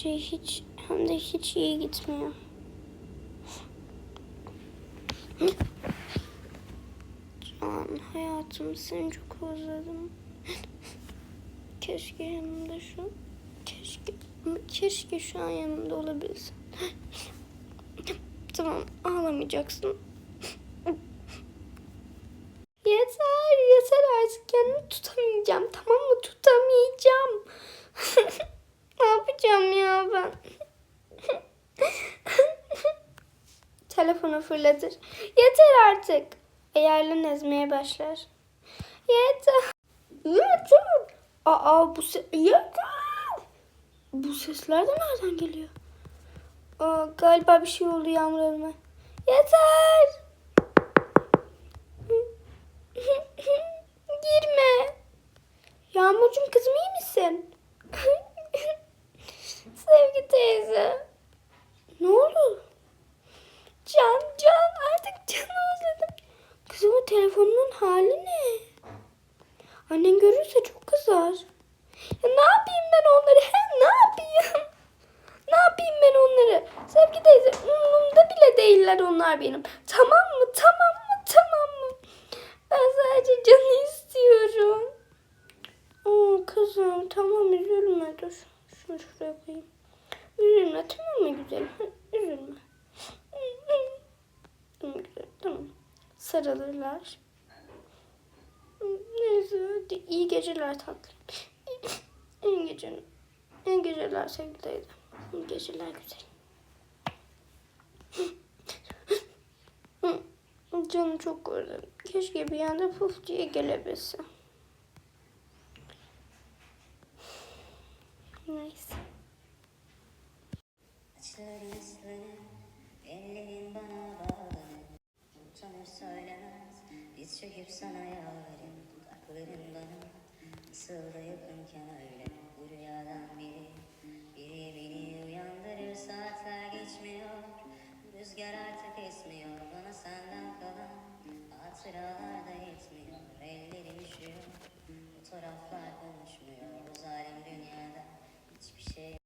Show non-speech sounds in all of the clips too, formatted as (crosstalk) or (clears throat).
şey hiç hem de hiç iyi gitmiyor. Can hayatım seni çok özledim. Keşke yanımda şu keşke keşke şu an yanımda olabilsin. tamam ağlamayacaksın. Yeter yeter artık kendimi tutamayacağım tamam mı tutamayacağım. ne yapacağım ya ben? Telefonu fırlatır. Yeter artık. Ayarlı ezmeye başlar. Yeter. Yeter. Aa bu se Yeter. Bu sesler de nereden geliyor? Aa, galiba bir şey oldu Yağmur Elma. Yeter. (laughs) Girme. Yağmurcuğum kızım iyi misin? (laughs) Sevgi teyze. Ne oldu? Can, Can artık Can'ı özledim. Kızım o telefonun hali ne? Annen görürse çok kızar. Ya ne yapayım ben onları? He, ne yapayım? Ne yapayım ben onları? Sevgi teyze umurumda bile değiller onlar benim. Tamam mı? Tamam mı? Tamam mı? Ben sadece Can'ı istiyorum. Oo kızım tamam üzülme dur. Şunu şuraya koyayım. Üzülme tamam mı güzelim? Üzülme. Tamam güzel. Sarılırlar. Neyse iyi geceler tatlım. İyi geceler. İyi geceler sevgili teyze. İyi geceler güzelim. Canım çok özledim. Keşke bir anda puf diye gelebilse. Neyse. Saçların ıslanır, ellerin bana Utanır söylemez, diz çöküp sana yarim Dudakların bana yakınken öyle Bu rüyadan biri, biri beni uyandırır. Saatler geçmiyor, rüzgar artık esmiyor. Bana senden kalan hatıralar da yetmiyor. Ellerim üşüyor, fotoğraflar konuşmuyor. Bu zalim dünyada hiçbir şey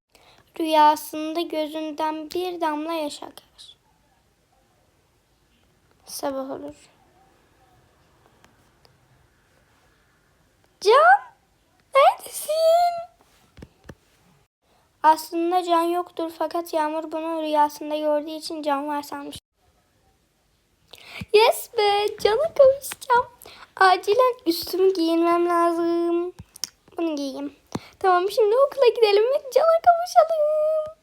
Rüyasında gözünden bir damla yaş akar. Sabah olur. Can, neredesin? Aslında Can yoktur fakat Yağmur bunu rüyasında gördüğü için Can var sanmış. Yes be, Can'a kavuşacağım. Acilen üstümü giyinmem lazım. Bunu giyeyim. Tamam şimdi okula gidelim ve Can'a kavuşalım.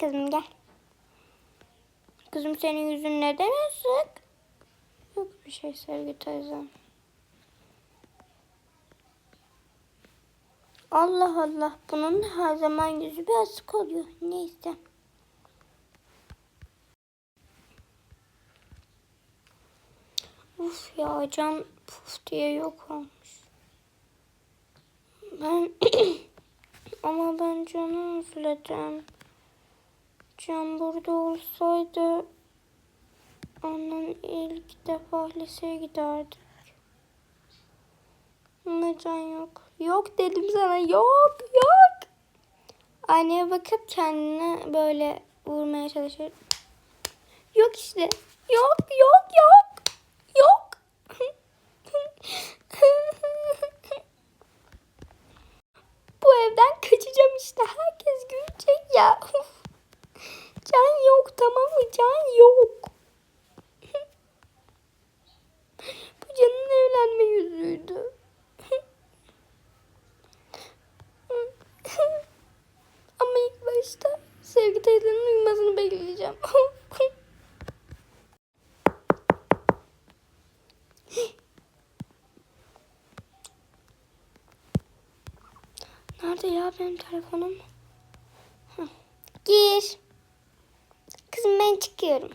Kızım gel. Kızım senin yüzün neden asık? Yok bir şey sevgi teyzem. Allah Allah. Bunun her zaman yüzü bir asık oluyor. Neyse. Uf ya can puf diye yok olmuş. Ben (clears throat) ama ben canı özledim. Can burada olsaydı onun ilk defa liseye giderdik. Ama can yok. Yok dedim sana yok yok. Aynaya bakıp kendini böyle vurmaya çalışır. Yok işte. Yok yok. Yok. Bu evden kaçacağım işte. Herkes görecek ya. Can yok tamam mı? Can yok. Bu Can'ın evlenme yüzüydü. Ama ilk başta Sevgi teyzenin uyumasını bekleyeceğim. Nerede ya benim telefonum? Gir. Kızım ben çıkıyorum.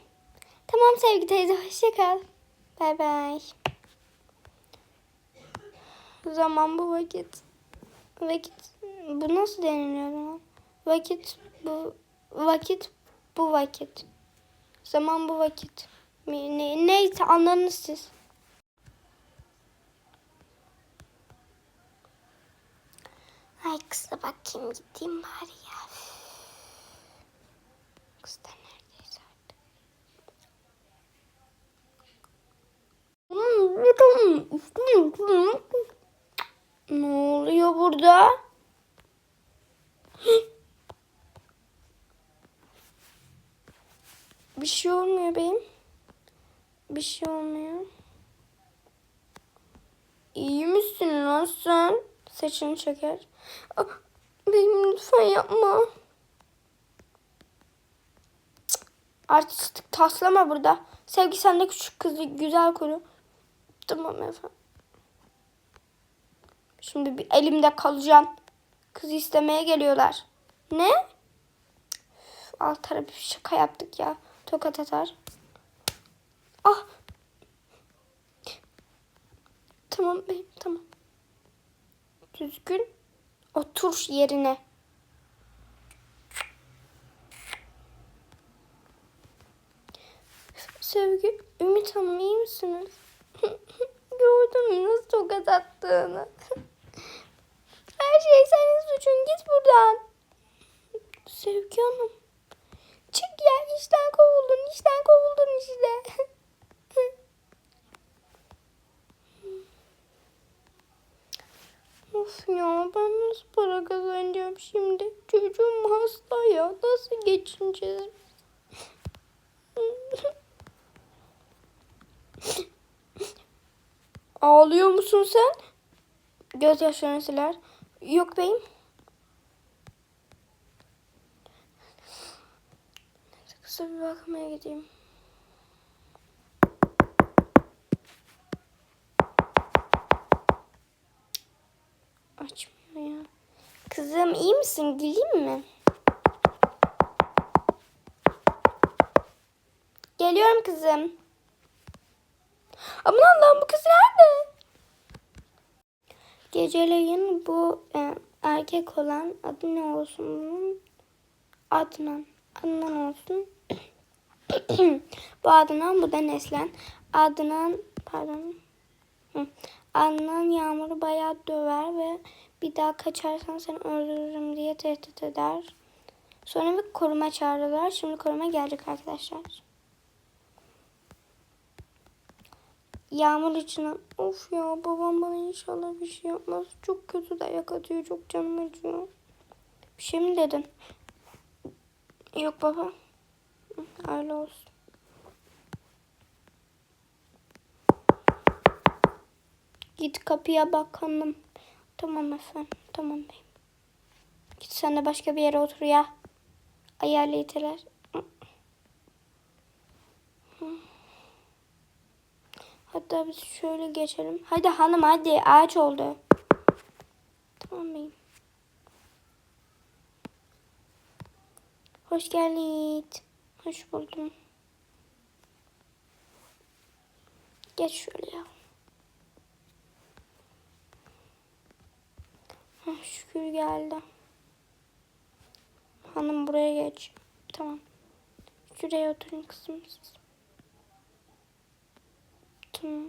Tamam Sevgi teyze hoşça kal. Bay bay. Zaman bu vakit. Vakit bu nasıl deniliyor lan? Vakit bu vakit bu vakit. Zaman bu vakit. Ne- neyse anladınız siz. Ay kıza bakayım gideyim bari ya. Kız da neredeyse artık. Ne oluyor burada? Bir şey olmuyor benim. Bir şey olmuyor. İyi misin lan sen? Saçını çeker. Benim lütfen yapma. Artistik taslama burada. Sevgi sen de küçük kızı güzel koru. Tamam efendim. Şimdi bir elimde kalacaksın. Kızı istemeye geliyorlar. Ne? Üf, Alt tarafı şaka yaptık ya. Tokat atar. Ah. Tamam beyim tamam. Düzgün otur yerine. Sevgi, Ümit Hanım iyi misiniz? (laughs) Gördün mü nasıl tokat attığını? (laughs) Her şey senin suçun git buradan. Sevgi Hanım. Çık ya işten kovuldun işten kovuldun işte. (laughs) of ya ben nasıl para kazanacağım şimdi? Çocuğum hasta ya nasıl geçineceğiz? Ağlıyor musun sen? Gözyaşlarını siler. Yok beyim. Kısa bir bakmaya gideyim. Kızım iyi misin? Geleyim mi? Geliyorum kızım. Aman Allah'ım bu kız nerede? Geceleyin bu e, erkek olan adı ne olsun bunun? Adnan. Adnan olsun. bu Adnan bu da Neslen. Adnan pardon. Adnan Yağmur'u bayağı döver ve bir daha kaçarsan seni öldürürüm diye tehdit eder. Sonra bir koruma çağırırlar. Şimdi koruma gelecek arkadaşlar. Yağmur için of ya babam bana inşallah bir şey yapmaz. Çok kötü dayak atıyor. Çok canım acıyor. Bir şey mi dedin? Yok baba. Öyle olsun. Git kapıya bak hanım. Tamam efendim. Tamam beyim. Git sen de başka bir yere otur ya. Ayarlı iteler. Hatta biz şöyle geçelim. Hadi hanım hadi ağaç oldu. Tamam beyim. Hoş geldin. Hoş buldum. Geç şöyle ya. Şükür geldi. Hanım buraya geç. Tamam. Şuraya oturun kızım. Tamam.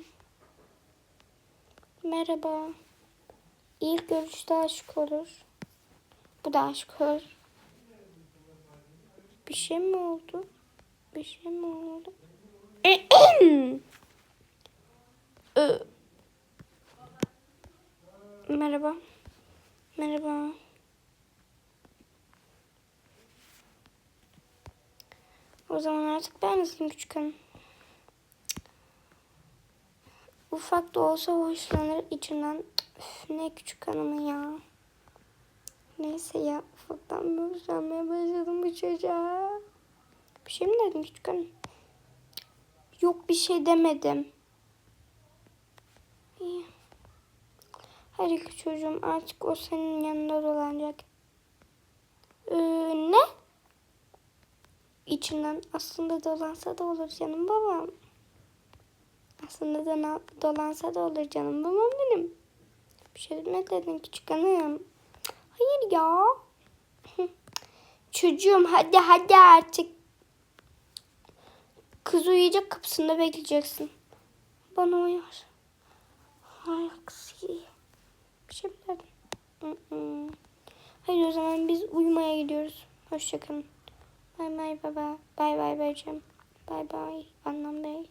Merhaba. İlk görüşte aşık olur. Bu da aşık olur. Bir şey mi oldu? Bir şey mi oldu? (clears throat) Merhaba. Merhaba. O zaman artık ben nasılım küçük hanım? Ufak da olsa hoşlanır içinden. Üf, ne küçük hanımı ya. Neyse ya ufaktan bir hoşlanmaya başladım bu çocuğa. Bir şey mi dedim küçük hanım? Yok bir şey demedim. İyi. Hadi ki çocuğum artık o senin yanında dolanacak. Ee, ne? İçinden aslında dolansa da olur canım babam. Aslında da dolansa da olur canım babam benim. Bir şey mi dedin küçük hanım? Hayır ya. (laughs) Çocuğum hadi hadi artık. Kız uyuyacak kapısında bekleyeceksin. Bana uyar. Ay aksi. Hı. Hadi o zaman biz uyumaya gidiyoruz. Hoşçakalın. Bay bay baba. Bay bay bacım. Bay bay annem bey.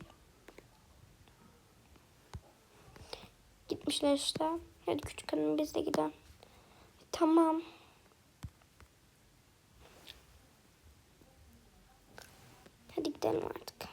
Gitmişler işte. Hadi küçük hanım biz de gidelim. Tamam. Hadi gidelim artık.